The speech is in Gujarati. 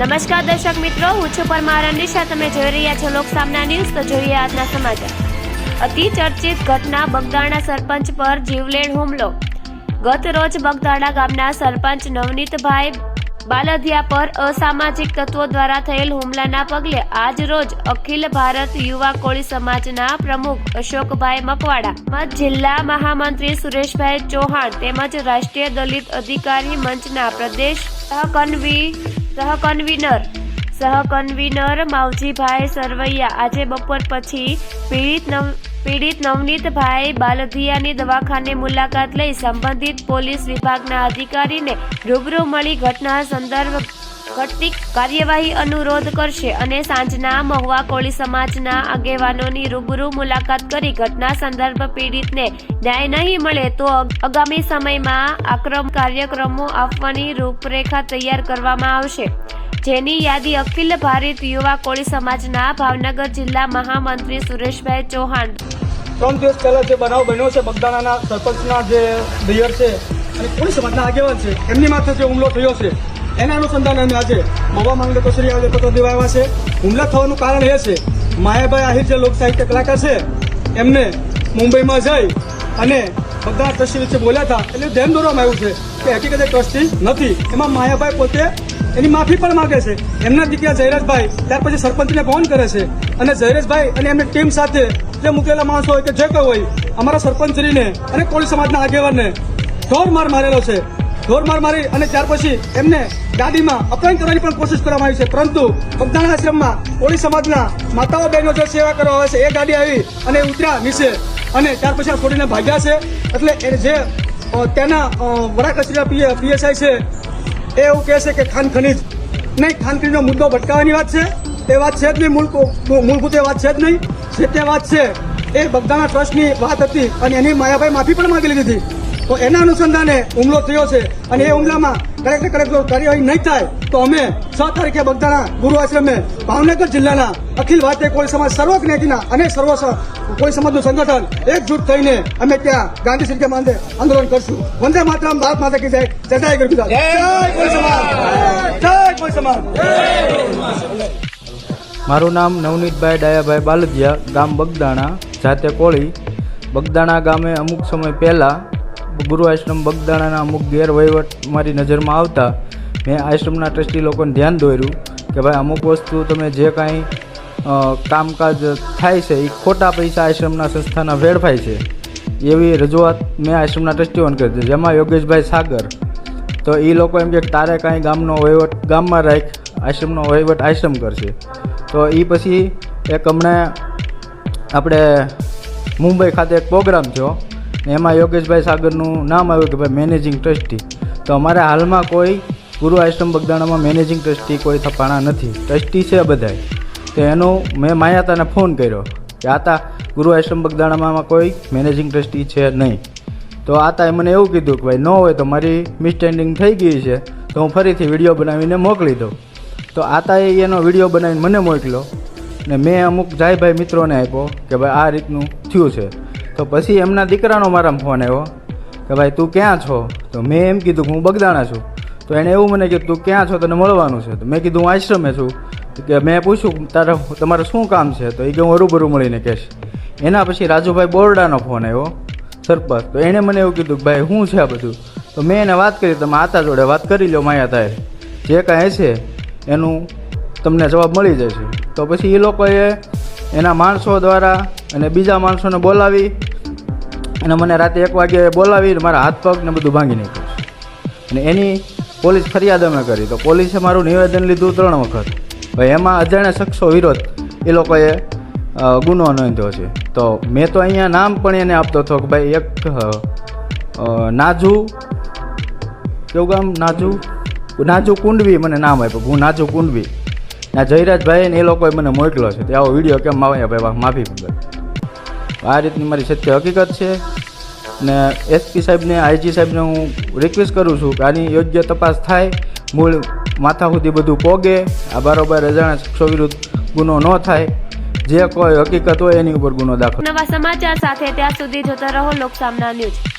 નમસ્કાર દર્શક મિત્રો, હું છું પરમાર અનિશા તમે જોઈ રહ્યા છો લોક ન્યૂઝ, તો જોઈએ આજના સમાચાર. અતિ ચર્ચિત ઘટના બગદાણા સરપંચ પર જીવલેણ હુમલો. ગત રોજ બગદાણા ગામના સરપંચ નવનીતભાઈ બાલધિયા પર અસામાજિક તત્વો દ્વારા થયેલ હુમલાના પગલે આજ રોજ અખિલ ભારત યુવા કોળી સમાજના પ્રમુખ અશોકભાઈ મકવાડા જિલ્લા મહામંત્રી સુરેશભાઈ ચૌહાણ તેમજ રાષ્ટ્રીય દલિત અધિકારી મંચના પ્રદેશ સહકન્વી સહકન્વીનર. સહકન્વીનર માવજીભાઈ સરવૈયા. આજે બપોર પછી પીડિત નવ, પીડિત નવનીતભાઈ બાલધિયાની દવાખાને મુલાકાત લઈ સંબંધિત પોલીસ વિભાગના અધિકારીને રૂબરૂ મળી ઘટના સંદર્ભ ઘટતી કાર્યવાહી અનુરોધ કરશે અને સાંજના મહુવા કોળી સમાજના આગેવાનોની રૂબરૂ મુલાકાત કરી ઘટના સંદર્ભ પીડિતને ન્યાય નહીં મળે તો આગામી સમયમાં આક્રમ, કાર્યક્રમો આપવાની રૂપરેખા તૈયાર કરવામાં આવશે. જેની યાદી અખિલ ભારત યુવા કોળી સમાજના ભાવનગર જિલ્લા મહામંત્રી સુરેશભાઈ ચૌહાણ. ત્રણ દિવસ પહેલા જે બનાવ બન્યો છે, બગદાણાના સરપંચના જે મેયર છે અને કોળી સમાજના આગેવાન છે, એમની માથે જે હુમલો થયો છે એના અનુસંધાન અમે આજે મહુવા માંગલે કચેરી આવેલ પત્ર દેવા છે. હુમલા થવાનું કારણ એ છે, માયાભાઈ આહિર જે લોક સાહિત્ય કલાકાર છે, એમને મુંબઈમાં જઈ અને બધા ટ્રસ્ટી વિશે બોલ્યા હતા, એટલે ધ્યાન દોરવામાં આવ્યું છે કે હકીકતે ટ્રસ્ટી નથી. એમાં માયાભાઈ પોતે એની માફી પણ માંગે છે. એમના દીકરા જયરાજભાઈ, ત્યાર પછી સરપંચને ફોન કરે છે. અને જયરાજભાઈ અને એમની ટીમ સાથે જે મૂકેલા માણસો હોય કે જે કોઈ હોય, અમારા સરપંચશ્રીને અને કોળી સમાજના આગેવાનને ઢોર માર મારેલો છે. ઢોર માર અને ત્યાર પછી એમને ગાદીમાં અપહરણ કરવાની પણ કોશિશ કરવામાં આવી છે. પરંતુ બગદાણા આશ્રમમાં કોળી સમાજના માતાઓ બહેનો જે સેવા કરવા આવે છે, એ ગાડી આવી અને ઉતર્યા નીચે. અને ત્યાર પછી આ છોડીને ભાગ્યા છે. એટલે એ જે ત્યાંના વડા કચેરીના પીએસઆઈ છે, એ એવું કહે છે કે ખાન ખનીજ. નહીં, ખાન ખનીજનો મુદ્દો ભટકાવવાની વાત છે. તે વાત છે જ નહીં, મૂળ મૂળભૂત એ વાત છે જ નહીં. જે તે વાત છે, એ બગદાણા ટ્રસ્ટની વાત હતી અને એની માયાભાઈ માફી પણ માગી લીધી હતી. તો એના અનુસંધાને હુમલો થયો છે અને એ હુમલામાં કરેક્ટ કરેક્ટ જો કાર્યવાહી નહીં થાય તો અમે છ તારીખે બગદાણા ગુરુ આશ્રમે ભાવનગર જિલ્લાના અખિલ ભારતીય કોળી સમાજ સર્વ જ્ઞાતિના અને સર્વ કોઈ કોળી સમાજનું સંગઠન એકજૂટ થઈને અમે ત્યાં ગાંધી સિંહ માંદે આંદોલન કરશું. વંદે માતરમ ભારત માતા કી જય. જય જય ગરબી જય કોળી સમાજ. જય કોળી સમાજ. મારું નામ નવનીતભાઈ ડાયાભાઈ બાલદિયા ગામ બગદાણા જાતે કોળી. બગદાણા ગામે અમુક સમય પહેલાં ગુરુ આશ્રમ બગદાણાના અમુક ગેરવહીવટ મારી નજરમાં આવતા, મેં આશ્રમના ટ્રસ્ટી લોકોને ધ્યાન દોર્યું કે ભાઈ, અમુક વસ્તુ તમે જે કાંઈ કામકાજ થાય છે એ ખોટા પૈસા આશ્રમના સંસ્થાના વેડફાય છે. એવી રજૂઆત મેં આશ્રમના ટ્રસ્ટીઓને કરી હતી જેમાં યોગેશભાઈ સાગર, તો એ લોકો એમ કે તારે કાંઈ ગામનો વહીવટ, ગામમાં રાખ, આશ્રમનો વહીવટ આશ્રમ કરશે. તો એ પછી એક હમણાં આપણે મુંબઈ ખાતે એક પ્રોગ્રામ થયો. એમાં યોગેશભાઈ સાગરનું નામ આવ્યું કે ભાઈ મેનેજિંગ ટ્રસ્ટી તો અમારે હાલમાં કોઈ ગુરુ આશ્રમ બગદાણામાં મેનેજિંગ ટ્રસ્ટી કોઈ થપાણા નથી. ટ્રસ્ટી છે બધાય. તો એનો મેં માયાતાને ફોન કર્યો કે આતા ગુરુ આશ્રમ બગદાણામાં કોઈ મેનેજિંગ ટ્રસ્ટી છે નહીં. તો આતાએ મને એવું કીધું કે ભાઈ ન હોય તો મારી મિસસ્ટેન્ડિંગ થઈ ગઈ છે, તો હું ફરીથી વીડિયો બનાવીને મોકલી દઉં. તો આતાએ એનો વીડિયો બનાવીને મને મોકલ્યો ને મેં અમુક જાયભાઈ મિત્રોને આપ્યો કે ભાઈ આ રીતનું થયું છે. તો પછી એમના દીકરાનો મારા ફોન આવ્યો કે ભાઈ, તું ક્યાં છો? તો મેં એમ કીધું કે હું બગદાણા છું. તો એણે એવું મને કીધું, તું ક્યાં છો? તને મળવાનું છે. તો મેં કીધું, હું આશ્રમે છું. કે મેં પૂછ્યું, તારે તમારે શું કામ છે? તો એ કે, હું હરુભરું મળીને કહેશ. એના પછી રાજુભાઈ બોરડાનો ફોન આવ્યો સરપંચ તો એણે મને એવું કીધું કે, ભાઈ શું છે આ બધું? તો મેં એને વાત કરી, તમે આતા જોડે વાત કરી લો માયા તાએ જે કાંઈ છે એનું તમને જવાબ મળી જશે. તો પછી એ લોકોએ એના માણસો દ્વારા અને બીજા માણસોને બોલાવી અને મને રાતે એક વાગે બોલાવી મારા હાથ પગ ને બધું ભાંગી નાખ્યું. અને એની પોલીસ ફરિયાદ અમે કરી. તો પોલીસે મારું નિવેદન લીધું ત્રણ વખત. ભાઈ એમાં અજાણ્યા શખ્સો વિરોધ, એ લોકોએ ગુનો નોંધ્યો છે. તો મેં તો અહીંયા નામ પણ એને આપતો હતો કે ભાઈ એક નાજુ, કેવું ગામ? નાજુ? નાજુ કુંડવી મને નામ આપ્યું. હું નાજુ કુંડવી. ના, જયરાજભાઈ ને એ લોકોએ મને મોકલ્યો છે. તે આવો વીડિયો કેમ આવ્યા ભાઈ માફી મંગળ આ રીતની મારી સત્ય હકીકત છે. ને એસપી સાહેબને આઈજી સાહેબને હું રિક્વેસ્ટ કરું છું કે આની યોગ્ય તપાસ થાય, મૂળ માથા સુધી બધું પોગે, આ બારોબાર અજાણ્યા શખ્સો વિરુદ્ધ ગુનો ન થાય, જે કોઈ હકીકત હોય એની ઉપર ગુનો દાખલ. નવા સમાચાર સાથે ત્યાં સુધી જોતા રહો લોક સામના ન્યૂઝ.